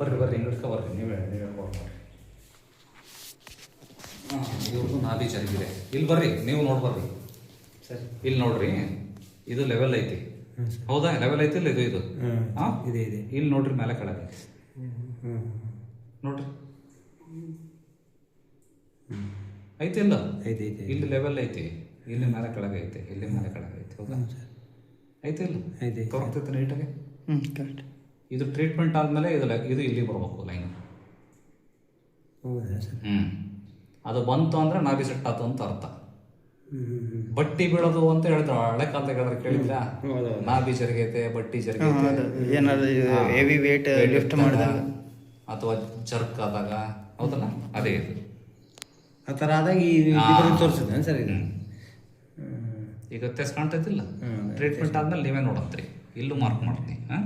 ಬರ್ರಿ ಬರ್ರಿ ಹಿಂಗಡ್ಕ ಬರ್ರಿ. ನೀವೇ ನೀವೇ ಇವ್ರದ್ದು ನಾಲಿ ಜರುಗಿದೆ. ಇಲ್ಲಿ ಬರ್ರಿ ನೀವು ನೋಡಿ ಬರ್ರಿ. ಸರಿ. ಇಲ್ಲಿ ನೋಡ್ರಿ ಇದು ಲೆವೆಲ್ ಐತಿ. ಹೌದಾ? ಲೆವೆಲ್ ಐತಿ ಇಲ್ಲ ಇದು ಇದು. ಹಾಂ? ಇದೆ ಇದೆ. ಇಲ್ಲಿ ನೋಡ್ರಿ ಮೇಲೆ ಕೆಳಗೆ. ನೋಡ್ರಿ. ಐತಿ ಇಲ್ಲ ಐತೆ ಐತೆ ಇಲ್ಲಿ ಲೆವೆಲ್ ಐತಿ. ಇಲ್ಲಿ ಮೇಲೆ ಕೆಳಗೆ ಐತೆ. ಇಲ್ಲಿ ಮೇಲೆ ಕೆಳಗೆ ಐತಿ. ಹೌದಾ? ಐತಿ ಇಲ್ಲ ಐತೆ. ತೋರ್ತೈತೆ ನೀಟಾಗಿ ಹ್ಞೂ ಕರೆಕ್ಟ್ ಇದು ಟ್ರೀಟ್ಮೆಂಟ್ ಆದಮೇಲೆ ಇದು ಇದು ಇಲ್ಲಿ ಬರಬೇಕು ಲೈನ್ ಹ್ಞೂ ಅದು ಬಂತು ಅಂದ್ರೆ ನಾಭಿ ಸೆಟ್ ಆತು ಅಂತ ಅರ್ಥ. ಬಟ್ಟಿ ಬೀಳೋದು ಅಂತ ಹೇಳಿದ್ರು ಹಳೆ ಕಾಲದಾಗ ಹೇಳಿದ್ರೆ ಕೇಳಿದ್ರ. ನಾಭಿ ಜರುಗೈತೆ ಬಟ್ಟಿ ಜರುಗೈತೆ. ಲಿಫ್ಟ್ ಮಾಡಿದಾಗ. ಅಥವಾ ಜರ್ಕ್ ಆದಾಗ. ಹೌದಲ್ಲ? ಅದೇ ಇದು. ಆ ಥರ ಆದಾಗ ಈ ತೋರಿಸಿದ ಸರ್ ಇದು. ಈಗ ವ್ಯತ್ಯಾಸ ಕಾಣ್ತೈತಿಲ್ಲ. ಟ್ರೀಟ್ಮೆಂಟ್ ಆದ್ಮೇಲೆ ನೀವೇ ನೋಡತ್ರಿ. ಇಲ್ಲೂ ಮಾರ್ಕ್ ಮಾಡ್ತೀನಿ. ಹಾಂ?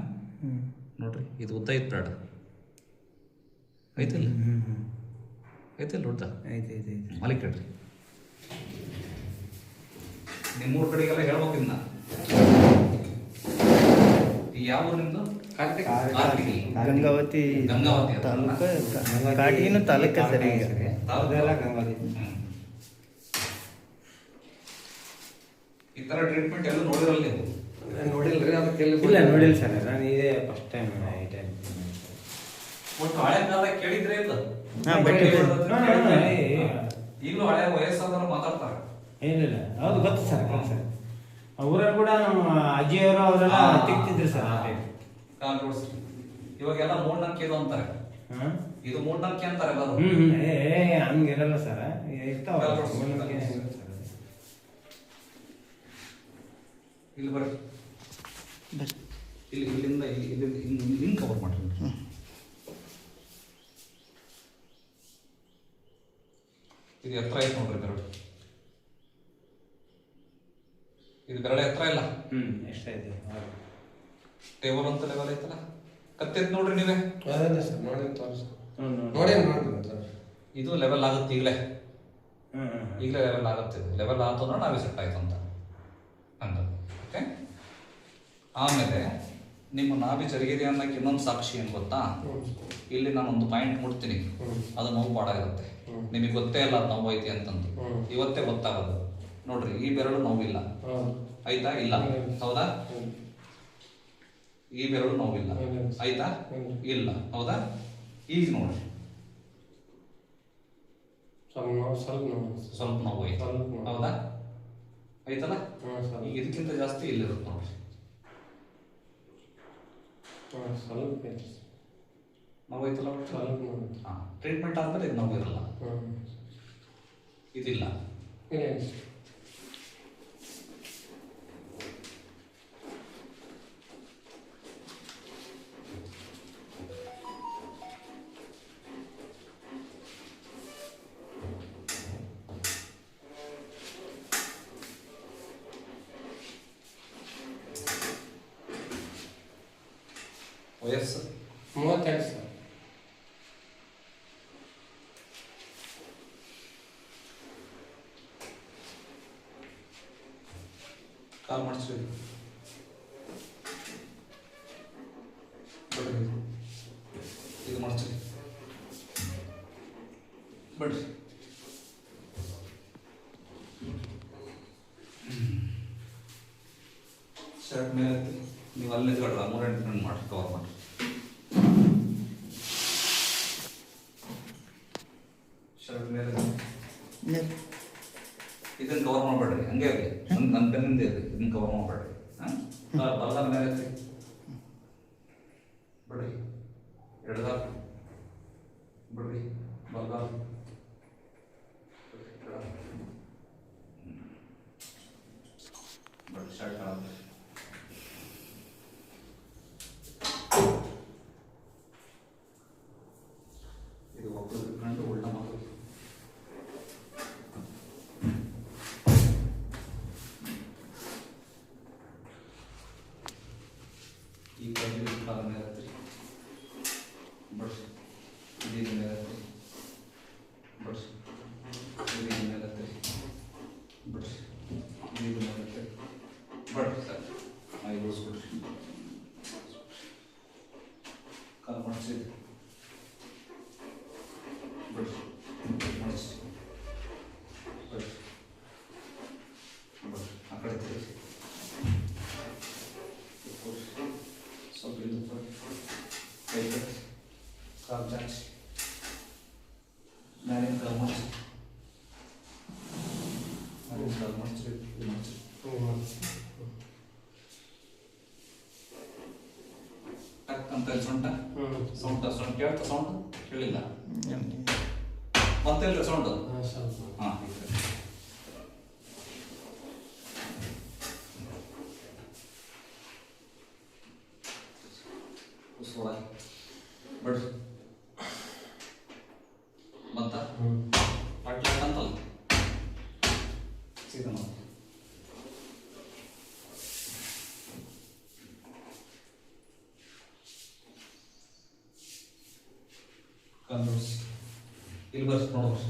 ಇದು ಉದ್ದ ಐತ್ ಬ್ರಾಡ್ ಐತಲ್ಲ? ಐತಲ್ಲ ಉದ್ದ? ಐತೆ ಮಲಿಕ್ ನಿಮ್ಮ ನಿಮ್ಮೂರ ಕಡೆಗೆಲ್ಲ ಹೇಳ್ಬೇಕು ಇನ್ನ ಈ ಯಾವ ಊರು ನಿಮ್ದು ಗಂಗಾವತಿ ಗಂಗಾವತಿ? ತಾಲೂಕು. ಕಾಟಿಗಿನ ತಾಲೂಕ ಸರ್. ಈ ತರ ಟ್ರೀಟ್ಮೆಂಟ್ ಎಲ್ಲ ನೋಡಿರಲ್ಲ ನೀವು. ನೋಡಿಲ್ರಿ ಅದಕ್ಕೆ ಇಲ್ಲ ನೋಡಿಲ್ಲ ಸರ್ ನಾನು ಇದೇ ಫಸ್ಟ್ ಟೈಮ್ ಈ ಟೈಮ್ ಒಟ್ಟು ಹಳೆ ಕಾಲದಾಗ ಕೇಳಿದ್ರೆ ಇಲ್ಲ. ಹಾ, ಬಟ್ಟಿ ಈಗಲೂ ಹಳೆ ವಯಸ್ಸಾದವ್ರು ಮಾತಾಡ್ತಾರೆ. ಏನಿಲ್ಲ ಹೌದು ಗೊತ್ತು ಸರ್ ಸರ್. ಆ ಊರಲ್ಲಿ ಕೂಡ ನಮ್ಮ ಅಜ್ಜಿಯವರು ಅವರೆಲ್ಲ. ತಿಕ್ತಿದ್ರು ಸರ್ ಕಾಲ್ ಜೋಡಿಸ್ರಿ ಇವಾಗೆಲ್ಲ ಮೂಢನಂಬಿಕೆ ಇದು ಅಂತಾರೆ. ಇದು ಮೂಢನಂಬಿಕೆ ಅಂತಾರೆ ಹ್ಞೂ ಏ ಏ, ಹಂಗಿರಲ್ಲ ಸರ್. ಇರ್ತಾವ ಕಾಲ್. ಮೂಢನಂಬಿಕೆ ಇಲ್ಲಿ ಬರ್ರಿ. ಬರ್ರಿ. ಇಲ್ಲಿ ಇಲ್ಲಿಂದ ಇಲ್ಲಿ ಇಲ್ಲಿಂದ ಹಿಂಗೆ ಕವರ್ ಕವರ್ ಮಾಡ್ರಿ. ಇದು ಎತ್ತರ ಐತೆ ನೋಡ್ರಿ ಬೆರಳು ಇದು ಬೆರಳು ಎತ್ತರ ಇಲ್ಲ? ಹ್ಞೂ ಎಷ್ಟೇ ಇದೆ ಟೇಬಲ್ ಅಂತ ಲೆವೆಲ್ ಐತಲ್ಲ? ಕತ್ತೆತ್ ನೋಡ್ರಿ ನೀವೇ. ಸರ್ ನೋಡಿ ತೋರಿಸಿ ಹ್ಞೂ ನೋಡಿ ನೋಡಿ ಸರ್. ಇದು ಲೆವೆಲ್ ಆಗುತ್ತೆ ಈಗಲೇ. ಹ್ಞೂ ಹ್ಞೂ ಈಗಲೇ ಲೆವೆಲ್ ಆಗುತ್ತೆ ಲೆವೆಲ್ ಆಯ್ತು ಅಂದ್ರೆ ನಾವೇ ಸೆಟ್ ಆಯ್ತು ಅಂತ ಅಂತ ಓಕೆ ಆಮೇಲೆ ನಿಮ್ಮ ನಾಭಿ ಜರಿಗಿರಿ ಅನ್ನಕ್ಕೆ ಇನ್ನೊಂದು ಸಾಕ್ಷಿ ಏನು ಗೊತ್ತಾ? ಇಲ್ಲಿ ನಾನು ಒಂದು ಪಾಯಿಂಟ್ ಮುಟ್ತೀನಿ ಅದು ನೋವು ಭಾಳ ಇರುತ್ತೆ ನಿಮಗೆ ಗೊತ್ತೇ ಇಲ್ಲ ಅದು ನೋವು ಐತಿ ಅಂತಂದು. ಇವತ್ತೇ ಗೊತ್ತಾಗೋದು. ನೋಡ್ರಿ ಈ ಬೆರಳು ನೋವಿಲ್ಲ. ಆಯ್ತಾ? ಇಲ್ಲ. ಹೌದಾ? ಈ ಬೆರಳು ನೋವಿಲ್ಲ. ಆಯ್ತಾ? ಇಲ್ಲ. ಹೌದಾ? ಈಗ ನೋಡ್ರಿ ಸ್ವಲ್ಪ ನೋವು ಐತೆ ಹೌದಾ? ಆಯ್ತಲ್ಲ? ಈಗ ಇದಕ್ಕಿಂತ ಜಾಸ್ತಿ ಇಲ್ಲಿರುತ್ತೆ ನೋಡ್ರಿ. ಸ್ವಲ್ಪ ಐತೆ. ನೋವು ಐತಲ್ಲ ಸ್ವಲ್ಪ ನೋವು ಹಾಂ ಟ್ರೀಟ್ಮೆಂಟ್ ಆದ್ಮೇಲೆ ಇದು ನೋವು ಇರಲ್ಲ. ಇದಿಲ್ಲ. ಇಲ್ಲ ವಯಸ್ಸು ಮೂವತ್ತೆರಡು ಸರ್ ಕಾಲ್ ಮಾಡಿಸ್ರಿ ಇದು ಮಾಡಿಸ್ರಿ ಬಿಡ್ರಿ ಶರ್ಟ್ ಮೇಲೆ ನೀವು ಅಲ್ಲೇ ನಿಂತ್ಕೊಳ್ರ ಮೂರೆಂಟು ರನ್ ಮಾಡಿ ಕವರ್ ಮಾಡಿ ಶರ್ಟ್ ಮೇಲೆ ಎತ್ತಿ. ಇದನ್ನ ಕವರ್ ಮಾಡಬೇಡ್ರಿ. ಹಂಗೆ ಇರಲಿ. ನನ್ನ ನನ್ನ ಬೆನ್ನಿಂದ ಇರಲಿ. ಇದನ್ನ ಕವರ್ ಮಾಡಬೇಡ್ರಿ. ಹಾಂ? ಬಲ್ಲದ ಮೇಲೆ ಎತ್ತಿ. ಬಿಡ್ರಿ. ಎಡದ. ಬಿಡ್ರಿ. ಬಲ್ಗಾಲ ಬಿಡ್ರಿ, ಶರ್ಟ್ ಕಾಣುತ್ತೆ ಈ ಕೈ ಕಾಲ ಮೇಲೆ ಹತ್ರಿ ಬಡ್ಸಿ ಇದೀಗ ಮೇಲೆ ಹತ್ರಿ ಬಡ್ಸಿ ಇದೀಗ ಮೇಲೆ ಹತ್ರಿ ಬಡ್ಸಿ ಇದೀಗ ಮೇಲೆ ಹತ್ರಿ ಬಡ್ರಿ ಸರ್ ಐದು ಉಳಿಸ್ಬಿಡ್ರಿ ಕಾಲು ಮಡಚಿ ಬಿಡ್ರಿ ಮಡಚಿ ಬಿಡ್ರಿ ಬಿಡ್ರಿ ಆ ಕಡೆ ತಿರುಗಿ ಕೂರ್ಸಿ. ಸ್ವಲ್ಪ ಇಲ್ಲಿ ಬನ್ನಿ. ಕೈ ಕಟ್ಟಿ ಕಾಲು ಚಾಚಿ ಮ್ಯಾಲಿನ ಕಾಲು ಮಡಚಿ ಮ್ಯಾಲಿನ ಕಾಲು ಮಡಚ್ರಿ ಇದು ಮಡಚ್ರಿ ಟಕ್ ಅಂತ ಇಲ್ಲಿ ಸೊಂಟ ಹ್ಞೂ ಸೌಂಡ್ ಸೌಂಡ್ ಕೇಳ್ತಾ ಸೌಂಡ್ ಕೇಳಿಲ್ಲ ಮತ್ತೆ ಇಲ್ಲ ಸೌಂಡ್ ಹಾಂ ಸ್ವಲ್ಪ ಇಲ್ಲಿ ಬರ್ಸಿ ನೋಡ್ರಿ.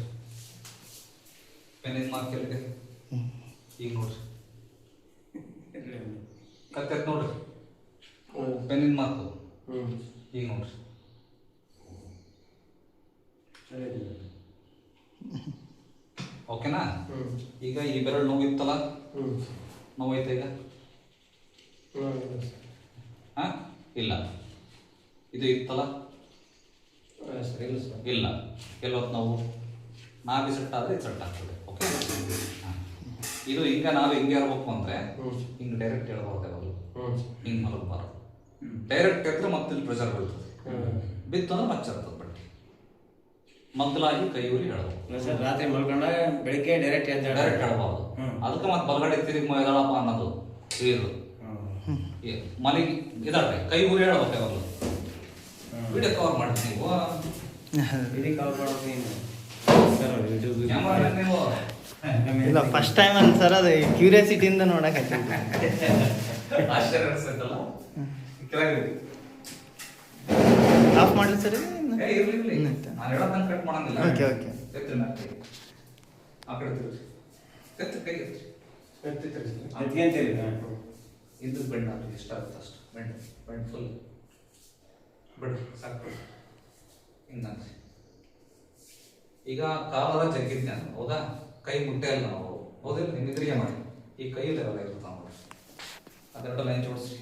ಪೆನ್ನಿನ ಮಾರ್ಕ್ ಎಲ್ಲಿದೆ ಈಗ ನೋಡ್ರಿ. ಕತ್ತೆ ನೋಡ್ರಿ. ಪೆನ್ನಿನ ಮಾರ್ಕ್ ಈಗ ನೋಡ್ರಿ. ಓಕೆನಾ ಈಗ ಈ ಬೆರಳು ನೋವಿತ್ತಲ್ಲ? ನೋವೈತೆ ಈಗ? ಹಾ? ಇಲ್ಲ. ಇದು ಇತ್ತಲ್ಲ? ಸರ್ ಇಲ್ಲ ಸರ್ ಇಲ್ಲ. ಕೆಲವತ್ತು ನಾವು ನಾವಿ ಸೆಟ್ ಆದರೆ ಇದು ಸೆಟ್ ಆಗ್ತದೆ. ಓಕೆ ಹಾ. ಇದು ಹಿಂಗ ನಾವು ಹಿಂಗೆ ಇರ್ಬೇಕು ಅಂದ್ರೆ ಹಿಂಗೆ ಡೈರೆಕ್ಟ್ ಹೇಳ್ಬಾರ್ದು ಯಾವಾಗಲೂ ಹಿಂಗೆ ಮಲಗಬಾರ್ದು ಡೈರೆಕ್ಟ್ ಎದ್ರೆ ಮತ್ತೆ ಇಲ್ಲಿ ಪ್ರೆಷರ್ ಬೀಳ್ತದೆ. ಬಿತ್ತು ಅಂದ್ರೆ ಮಚ್ಚಿರ್ತದೆ ಬಟ್ಟೆ. ಮೊದಲಾಗಿ ಕೈ ಉರಿ ಹೇಳ್ಬೇಕು ಸರ್ ರಾತ್ರಿ ಮಲ್ಕೊಂಡಾಗ ಬೆಳಿಗ್ಗೆ ಡೈರೆಕ್ಟ್ ಡೈರೆಕ್ಟ್ ಹೇಳ್ಬಾರ್ದು. ಅದಕ್ಕೆ ಮತ್ತೆ ಬಲಗಡೆ ತಿರುಗಿ ಎದಳಪ್ಪ ಅನ್ನೋದು ಇದು. ಮನೆಗೆ ಮಲಗಿ ಇದಾಡ್ರಿ ಕೈ ಊರಿ ಹೇಳ್ಬೇಕು ಯಾವಾಗಲೂ ವಿಡಿಯೋ ಕವರ್ ಮಾಡಿ ನೀವು. ಇಲ್ಲ ಫಸ್ಟ್ ಟೈಮ್ ಅಂತ ಸರ್ ಅದು ಕ್ಯೂರಿಯಾಸಿಟಿಯಿಂದ ನೋಡಕ್ ಕೆಳಗೆ ಆಫ್ ಮಾಡಲಿ ಸರ್ ಓಕೆ ಓಕೆ ಇದು ಬೆಂಡ್ ಆಗಲಿ ಎಷ್ಟಾಗುತ್ತೆ ಅಷ್ಟು. ಬೆಂಡ್ ಬೆಂಡ್ ಫುಲ್ ಬಿಡ್ರಿ ಸಾಕು. ಹಿಂಗಂತ ಈಗ ಕಾಲರ ಜಗ್ಗಿದ್ ನಾನು ಹೌದಾ? ಕೈ ಮುಟ್ಟೆ ಅಲ್ಲ ನಾವು. ಹೌದಿಲ್ಲ ನಿಮ್ಮ ಎದುರಿಗೆ ಮಾಡಿ. ಈ ಕೈ ಲೆವೆಲ್ ಇರ್ತಾವ ನೋಡಿ. ಅದೆರಡು ಲೈನ್ ಜೋಡಿಸಿ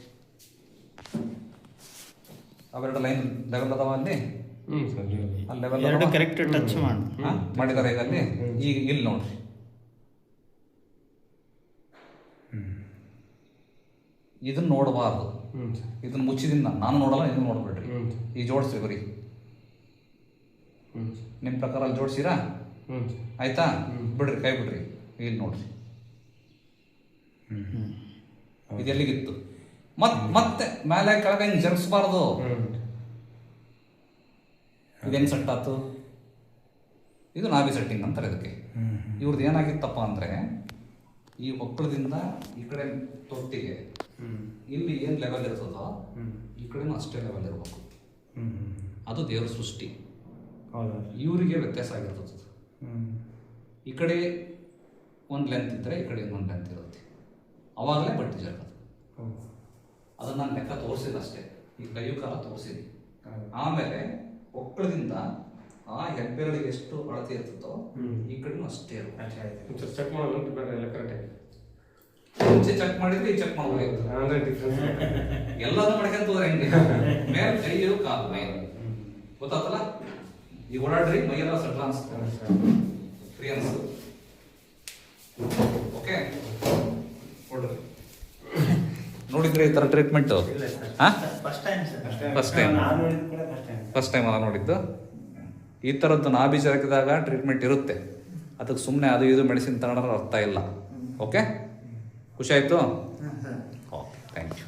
ಅವೆರಡು ಲೈನ್ ಲೆವೆಲ್ ಅದಾವ ಅಲ್ಲಿ ಎರಡು ಕರೆಕ್ಟ್ ಟಚ್ ಮಾಡಿದ್ದಾರೆ ಈಗ ಅಲ್ಲಿ? ಈಗ ಇಲ್ಲಿ ನೋಡ್ರಿ. ಇದನ್ನ ನೋಡಬಾರ್ದು. ಇದನ್ನ ಮುಚ್ಚಿದಿನ ನಾನು. ನಾನು ನೋಡಲ್ಲ ಇದನ್ನ ನೋಡ್ಬೇಡ್ರಿ. ಈ ಜೋಡಿಸ್ರಿ ಬರೀ. ನಿಮ್ಮ ಪ್ರಕಾರ ಅಲ್ಲಿ ಜೋಡಿಸಿರಾ? ಆಯ್ತಾ. ಬಿಡ್ರಿ ಕೈ ಬಿಡ್ರಿ. ಇಲ್ಲಿ ನೋಡ್ರಿ. ಇದೆಲ್ಲಿಗಿತ್ತು ಮತ್ ಮತ್ತೆ ಮೇಲೆ ಕೆಳಗೆ ಹಿಂಗೆ ಜರ್ಸ್ಬಾರ್ದು? ಇದೇನು ಸೆಟ್ ಆತು? ಇದು ನಾಭಿ ಸೆಟ್ಟಿಂಗ್ ಅಂತಾರೆ ಇದಕ್ಕೆ. ಇವ್ರದ್ದು ಏನಾಗಿತ್ತಪ್ಪ ಅಂದ್ರೆ ಈ ಒಕ್ಕಳದಿಂದ ಈ ಕಡೆ ತೊಟ್ಟಿಗೆ ಇಲ್ಲಿ ಏನು ಲೆವೆಲ್ ಇರ್ತದೋ ಈ ಕಡೆನೂ ಅಷ್ಟೇ ಲೆವೆಲ್ ಇರಬೇಕು. ಅದು ದೇವರ ಸೃಷ್ಟಿ. ಇವರಿಗೆ ವ್ಯತ್ಯಾಸ ಆಗಿರ್ತದೆ. ಈ ಕಡೆ ಒಂದು ಲೆಂತ್ ಇದ್ದರೆ ಈ ಕಡೆ ಇನ್ನೊಂದು ಲೆಂತ್ ಇರುತ್ತೆ. ಅವಾಗಲೇ ಬಟ್ಟೆ ಜರ್ಗದು ಅದನ್ನ ನಾನು ಲೆಕ್ಕ ತೋರಿಸಿಲ್ಲ ಅಷ್ಟೇ. ಈ ಕೈಯು ಕಾಲ ತೋರಿಸಿದೆ ಆಮೇಲೆ ಒಕ್ಕಳದಿಂದ ಆ ಹೆಬ್ಬೆರಳಿಗೆ ಎಷ್ಟು ಅಳತೆ ಇರ್ತದೋ. ಈ ಕಡೆನೂ ಅಷ್ಟೇ ಇರುತ್ತೆ. ಚೆಕ್ ಎಲ್ಲ ಕರೆಕ್ಟಾಗಿ ಮುಂಚೆ ಚೆಕ್ ಮಾಡಿದ್ರೆ ಚೆಕ್ ಮಾಡ್ಬೋದು ಎಲ್ಲದೂ ಮಾಡ್ಕೊಂತ ಹೋದ್ರೆ ಹೆಂಗೆ ಮೇಲೆ ಕೈಯು ಕಾಲು ಮೇಲೆ. ಗೊತ್ತಾತಲ್ಲ? ಈಗ ಓಡಾಡ್ರಿ ಮೈಯೆಲ್ಲ ಸಟ್ಲ ಅನ್ಸುತ್ತೆ ಫ್ರೀ ಅನ್ಸ್ತು ಓಕೆ ಓಡ್ರಿ ನೋಡಿದ್ರೆ ಈ ಥರ ಟ್ರೀಟ್ಮೆಂಟ್ ಹಾಂ? ಫಸ್ಟ್ ಟೈಮ್ ಫಸ್ಟ್ ಟೈಮ್ ಅಲ್ಲ ನೋಡಿದ್ದು? ಈ ಥರದ್ದು ನಾಭಿ ಜರಕಿದಾಗ ಟ್ರೀಟ್ಮೆಂಟ್ ಇರುತ್ತೆ. ಅದಕ್ಕೆ ಸುಮ್ಮನೆ ಅದು ಇದು ಮೆಡಿಸಿನ್ ತಗೊಂಡ್ರೆ ಅರ್ಥ ಇಲ್ಲ. ಓಕೆ ಖುಷಿ ಆಯಿತು? ಹಾಂ ಸರ್. Okay thank you